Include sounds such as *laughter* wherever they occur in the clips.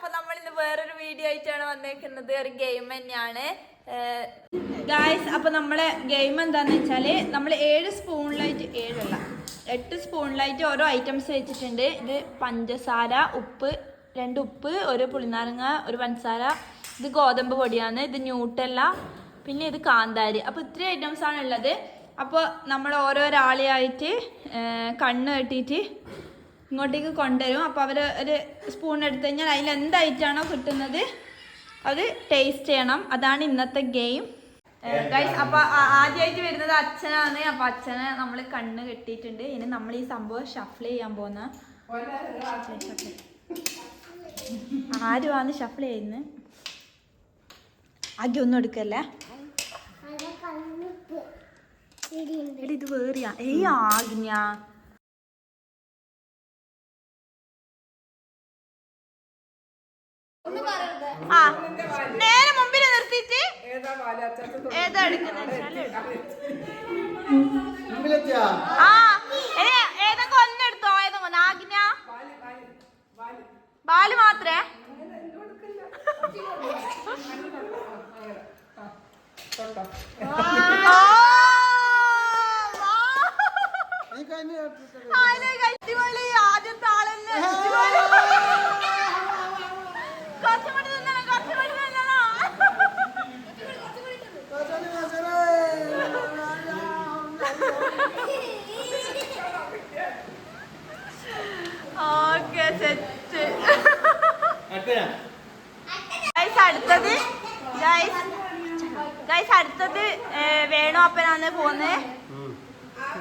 അപ്പൊ നമ്മൾ ഇന്ന് വേറൊരു വീഡിയോ ആയിട്ടാണ് വന്നേക്കുന്നത്. ഒരു ഗെയിം തന്നെയാണ്. ഗായ്സ് അപ്പൊ നമ്മളെ ഗെയിം എന്താന്ന് വെച്ചാൽ നമ്മൾ ഏഴ് സ്പൂണിലായിട്ട് ഏഴല്ല എട്ട് സ്പൂണിലായിട്ട് ഓരോ ഐറ്റംസ് വെച്ചിട്ടുണ്ട്. ഇത് പഞ്ചസാര ഉപ്പ് രണ്ട് ഉപ്പ് ഒരു പുളിനാരങ്ങ ഒരു പഞ്ചസാര ഇത് ഗോതമ്പ് പൊടിയാണ് ഇത് ന്യൂട്ടല്ല പിന്നെ ഇത് കാന്താരി. അപ്പോൾ ഇത്രയും ഐറ്റംസ് ആണ് ഉള്ളത്. അപ്പോൾ നമ്മൾ ഓരോരാളെയായിട്ട് കണ്ണ് കെട്ടിയിട്ട് ഇങ്ങോട്ടേക്ക് കൊണ്ടുവരും. അപ്പോൾ അവർ ഒരു സ്പൂൺ എടുത്തു കഴിഞ്ഞാൽ അതിൽ എന്തായിട്ടാണോ കിട്ടുന്നത്? അത് ടേസ്റ്റ് ചെയ്യണം. അതാണ് ഇന്നത്തെ ഗെയിം ഗൈസ് അപ്പൊ ആദ്യമായിട്ട് വരുന്നത് അച്ഛനാണ്. അപ്പൊ അച്ഛനെ നമ്മൾ കണ്ണ് കെട്ടിയിട്ടുണ്ട്. ഇനി നമ്മൾ ഈ സംഭവം ഷഫിൾ ചെയ്യാൻ പോകുന്ന ആരുമാണ് ഷഫിൾ ചെയ്യുന്നത് ആദ്യം ഒന്നും എടുക്കല്ലേ? എടി ഇത് വേറിയാ. ഏയ് ആഗ്ഞ ആ നേരെ മുമ്പിൽ നിർത്തിയിട്ട് ഏതാ എടുക്കുന്നത് ആ ഇനി ഏതൊക്കെ ഒന്നെടുത്തോ ഏതൊക്കെ ഒന്ന് ആഗ്ന ബാൽ മാത്രേ ആ, വാ. ആയിലെ അടിപൊളി ആദ്യത്തെ ആളെന്നെ അടിപൊളി. കുറച്ചും കൂടി തിന്നണം, കുറച്ചും കൂടി തിന്നണം. ഓക്കെ സെറ്റ് ഗൈസ് അടുത്തത് ഗൈസ് ഗൈസ് അടുത്തത് ഏ, വേണു അപ്പനാണ് പോകുന്നത്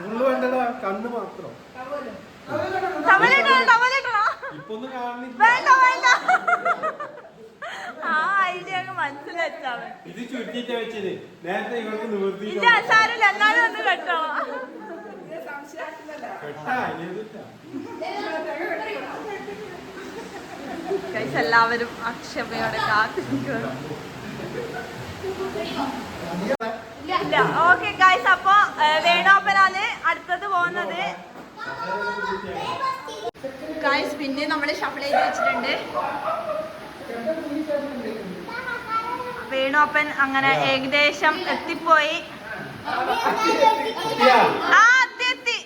ഉള്ളു വേണ്ടടാ കണ്ണ് മാത്രം തവലിട്ടോ തവലിട്ടോ ഇപ്പൊ ഒന്നും കാണുന്നില്ല വേണ്ട വേണ്ട. ആ ഐഡിയ അങ്ങ് മനസ്സിലെച്ചാണ് ഇത് ചുരുട്ടിട്ട് വെച്ചത്. നേരത്തെ ഇവർക്ക് ഇല്ല സാരമില്ല. എന്നാലും ഒന്ന് കേട്ടോ. കെട്ടാ ഇനി ഗൈസ് എല്ലാവരും അക്ഷമയോടെ കാത്തിരിക്കുന്നു. ഇല്ല ഓക്കെ ഗൈസ് അപ്പൊ വേണോപ്പനാണ് അടുത്തത് പോകുന്നത്. ഗൈസ് പിന്നെ നമ്മൾ ഷഫിൾ ചെയ്ത് വെച്ചിട്ടുണ്ട്. വേണോപ്പൻ അങ്ങനെ ഏകദേശം എത്തിപ്പോയി? ആ എത്തി എത്തി.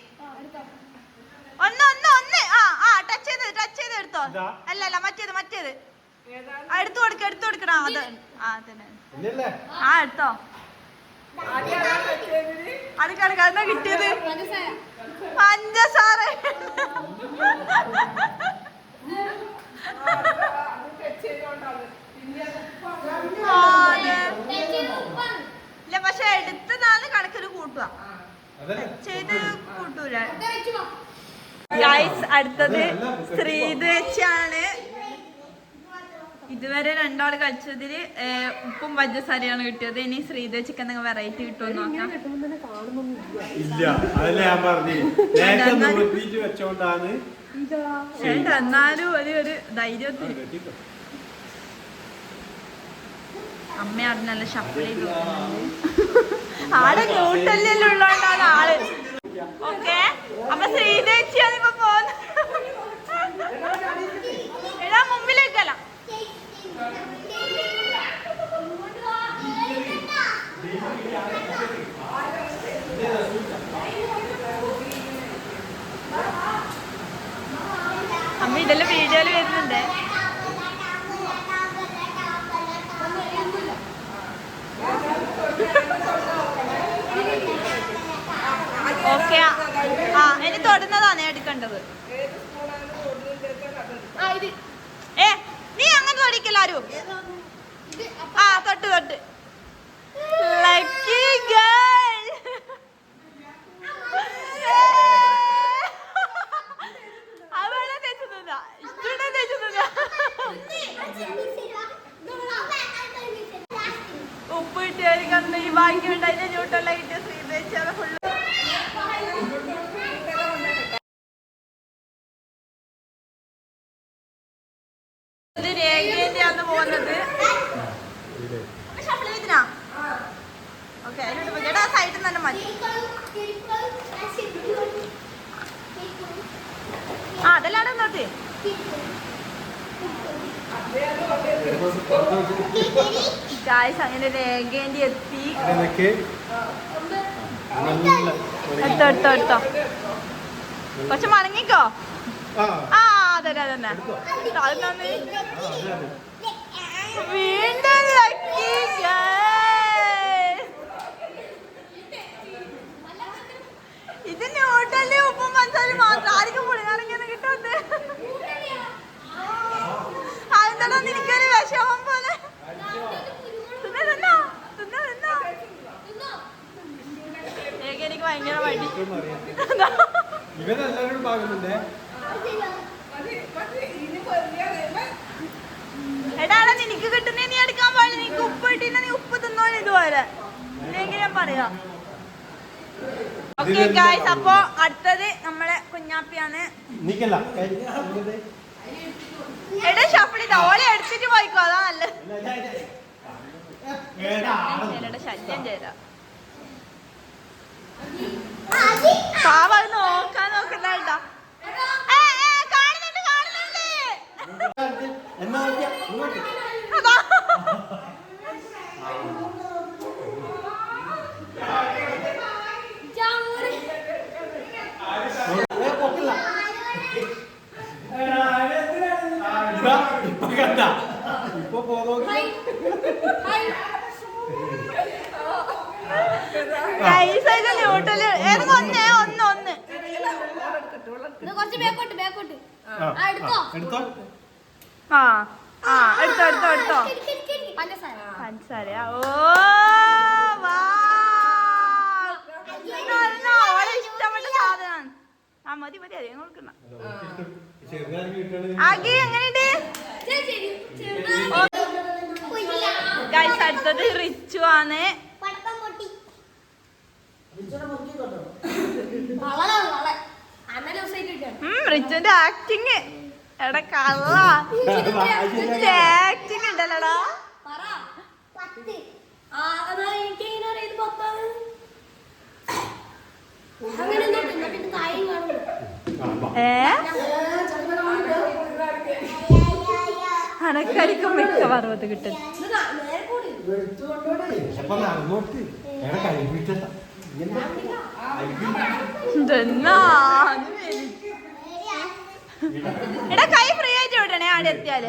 ഒന്ന് ഒന്ന് ഒന്ന്. ആ ആ ടച്ച് ചെയ്ത് ടച്ച് ചെയ്ത് എടുത്തോ? അല്ല അല്ല മറ്റേത് മറ്റേത്. എടുത്തു കൊടുക്ക എടുത്തു കൊടുക്കണം അത് ആ തന്നെ. ആ എടുത്തോ. കിട്ടിയത്. പഞ്ചസാര. ഇല്ല പക്ഷെ എടുത്തതാണ് കണക്കിന് കൂട്ടുക ചെയ്ത് കൂട്ടൂല. അടുത്തത് ശ്രീദേശാണ് ഇതുവരെ രണ്ടാൾ കഴിച്ചതിൽ ഉപ്പും പഞ്ചസാരയാണ് കിട്ടിയത്. ഇനി ശ്രീദേശക്ക് എന്തെങ്കിലും വെറൈറ്റി കിട്ടുമെന്ന് നോക്കാം. ഇല്ല. അതല്ലേ ഞാൻ പറഞ്ഞു. വെച്ചോണ്ടാണ്. എന്നാലും ഒരു ഒരു ധൈര്യത്തിൽ. അമ്മ അവിടെ നല്ല ചെയ്ത് ആടെ ന്യൂട്ടല്ലെല്ലാം ആൾ. ഓക്കെ. അപ്പൊ ശ്രീദേശിയാണ് ഇപ്പൊ പോകുന്നത് എടാ മുമ്പിലേക്കല്ല അമ്മ ഇതെല്ലാം വീഡിയോയിൽ വരുന്നുണ്ട്. ഓക്കെ ആ ഇനി തൊടുന്നതാണ് എടുക്കേണ്ടത്. ഏ നീ അങ്ങനെ തൊടിക്കല്ലാരും ആ തൊട്ട് തൊട്ട്. ലക്കി ഗേൾ പോകുന്നത് ഓക്കെ അതിലോട്ട് പോയി എടാ സൈഡിൽ തന്നെ മതി. ആ അതെല്ലാം നോട്ട് ഗായ്സ് അങ്ങനെ രേഖേണ്ടി എത്തി. എടുത്തോ എടുത്തോ എടുത്തോ. കുറച്ച് മടങ്ങിക്കോ? ആ. ആ അതന്നെ അതന്നെ അത് നന്ദി ആ. വീണ്ടും ലക്കി ഇത് ന്യൂട്ടല്ലേ ഉപ്പും പഞ്ചാരി മാത്രം. ആർക്കും പുളിനാരങ്ങനെ കിട്ടുന്നുണ്ട് അതെന്താടാ നിനക്കൊരു വിഷമം പോലെ. എനിക്ക് ഭയങ്കര മടി. ഇവരെല്ലാവരും പാകുന്നുണ്ടേ എടാ എടാ, നിനക്ക് കിട്ടുന്നേ നീ എടുക്കാൻ പാടില്ല. നിനക്ക് ഉപ്പ് കിട്ടിന നീ ഉപ്പ് തിന്നോ ഇതുപോലെ. ഇല്ലെങ്കിൽ ഞാൻ പറയാം? ഓക്കെ ഗായ്സ് അപ്പൊ അടുത്തത് നമ്മളെ കുഞ്ഞാപ്പിയാണ്. എടാ ഷഫിളി ഓളെ അടിച്ചിട്ട് പോയിക്കോ. അതാ നല്ലത്. ശല്യം ചെയ്ത. പാവ നോക്കാൻ നോക്കണ്ട എന്നാ നോക്കിയാ, ഇങ്ങോട്ട്. അതാ. ഏ, പൊക്കില്ല. ഇതാ, ഇപ്പൊ കണ്ട ഇപ്പൊ പോകോ ഗൈസ് ഇത് ന്യൂട്ടൽ ഏതെങ്കിലും ഒന്നേ ഒന്ന് ഒന്ന് കുറച്ച് ബേക്കോട്ട് ബേക്കോട്ട് ആ, എടുത്തോ. എടുത്തോ ആ ആ എടുത്തോ എടുത്തോ എടുത്തോ. പഞ്ചസാര ഓ ഓളെ ഇഷ്ടപ്പെട്ട സാധനമാണ് ആ മതി മതി അധികം കിട്ടണത് ആകെ എങ്ങനെയുണ്ട്. ഗൈസ് അടുത്തത് റിച്ചു ആണ്. റിച്ചുന്റെ ആക്ടിങ് എടാ കള്ള. ആക്ടിങ് ഉണ്ടല്ലോടാ. അനക്കടിക്കും മിക്ക പർവത്ത് കിട്ടും. ഇത് കാ- നേരെ കൂടി. അപ്പൊ അങ്ങോട്ട് എവിടെ കഴിപ്പിച്ചണ്ട ഇതെന്നാ? എടാ കൈ ഫ്രീ ആയിട്ട് വിടണേ ആടെ എത്തിയാൽ.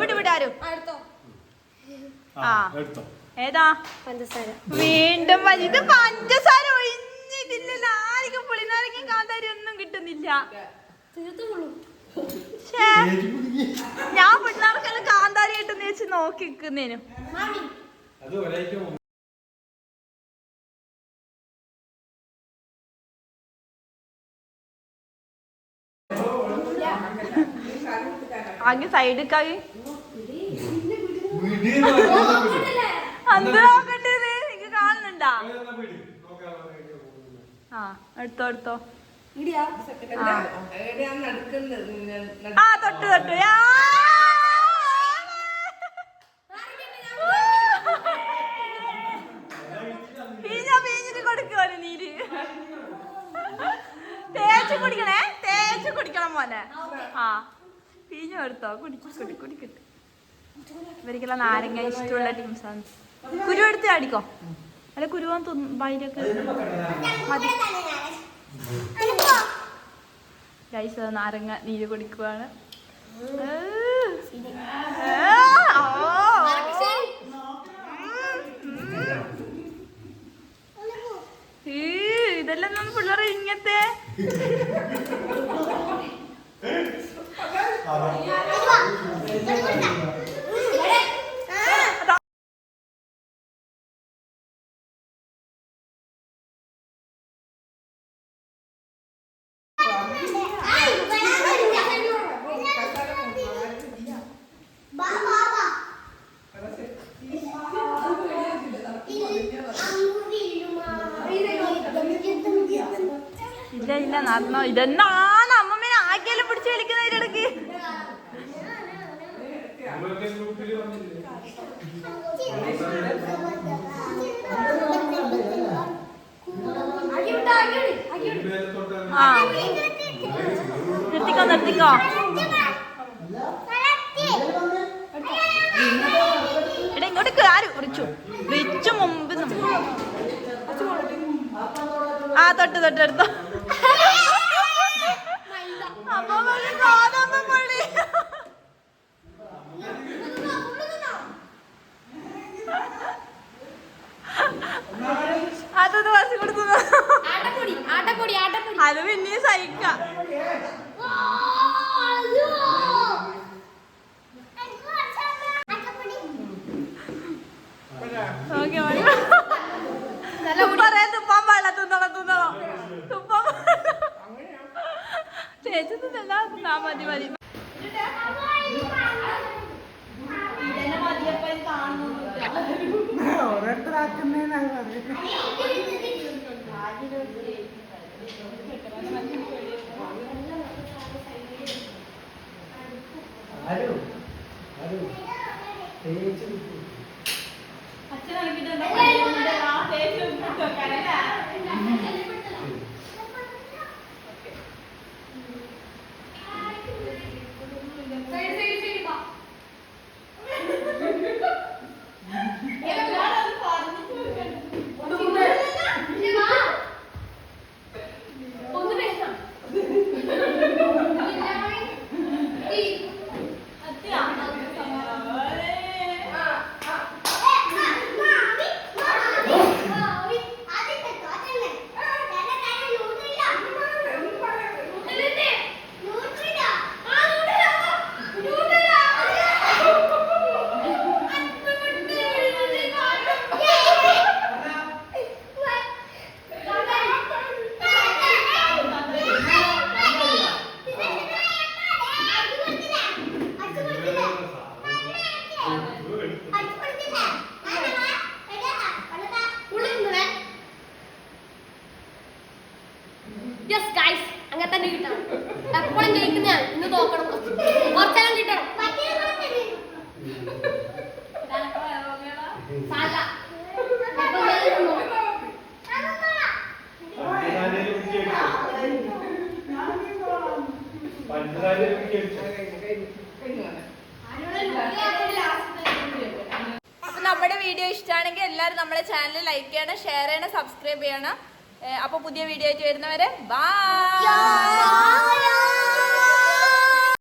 വിട് വിടാരും ആ. ഏതാ? പഞ്ചസാര. വീണ്ടും ഇത് പഞ്ചസാര ഒഴിഞ്ഞിട്ടില്ലല്ലോ ആർക്കും പുളിനാരക്കും കാന്താരി ഒന്നും കിട്ടുന്നില്ല. ഞാൻ പിള്ളേർക്കെല്ലാം കാന്താരി കിട്ടുന്ന വെച്ച് നോക്കി നിക്കുന്നേനു ആകെ സൈഡിക്കായി വീട് അത് എനിക്ക് കാണുന്നുണ്ടാ? ആ എടുത്തോ എടുത്തോ. ആ. ആ തൊട്ട് തൊട്ട്. ആ! പീഞ്ഞ പീഞ്ഞിട്ട് കൊടുക്കുവാണ് നീര് തേച്ച് കുടിക്കണേ തേച്ച് കുടിക്കണം മോനെ ആ പീഞ്ഞു നാരങ്ങ ഇഷ്ടമുള്ള കുരു എടുത്ത് അടിക്കോ അല്ല കുരുവാൻ മതി. ഗൈസ് നാരങ്ങ നീര് കുടിക്കുവാണ്. ഇതെല്ലാം നമ്മൾ പിള്ളേർ ഇങ്ങനത്തെ എന്റെ നടന്നോ ഇതെന്നാണ് അമ്മമ്മനെ ആക്കിയാലും പിടിച്ചു വലിക്കുന്ന ഇതിടക്ക് ആ. നിർത്തിക്കോ നിർത്തിക്കോ. എടാ ഇങ്ങോട്ട് ആര് വിളിച്ചു. വിളിച്ചു മുമ്പ് ആ തൊട്ട് തൊട്ടടുത്തോ. *laughs* അതൊന്ന് വാസി കൊടുത്തു അത്. പിന്നെയും സഹിക്കാം ഓക്കെ തുപ്പറേ തുപ്പാൻ പാടില്ല തിന്നണം തിന്നണം തുപ്പാൻ പാടില്ല. ചേച്ചി തിന്നല്ല തിന്നാ മതി മതി ഇതന്നെ എല്ലാവരും നമ്മുടെ ചാനൽ ലൈക്ക് ചെയ്യണം ഷെയർ ചെയ്യണം സബ്സ്ക്രൈബ് ചെയ്യണം അപ്പോൾ അപ്പൊ പുതിയ വീഡിയോ ആയിട്ട് വരുന്നവരെ ബൈ.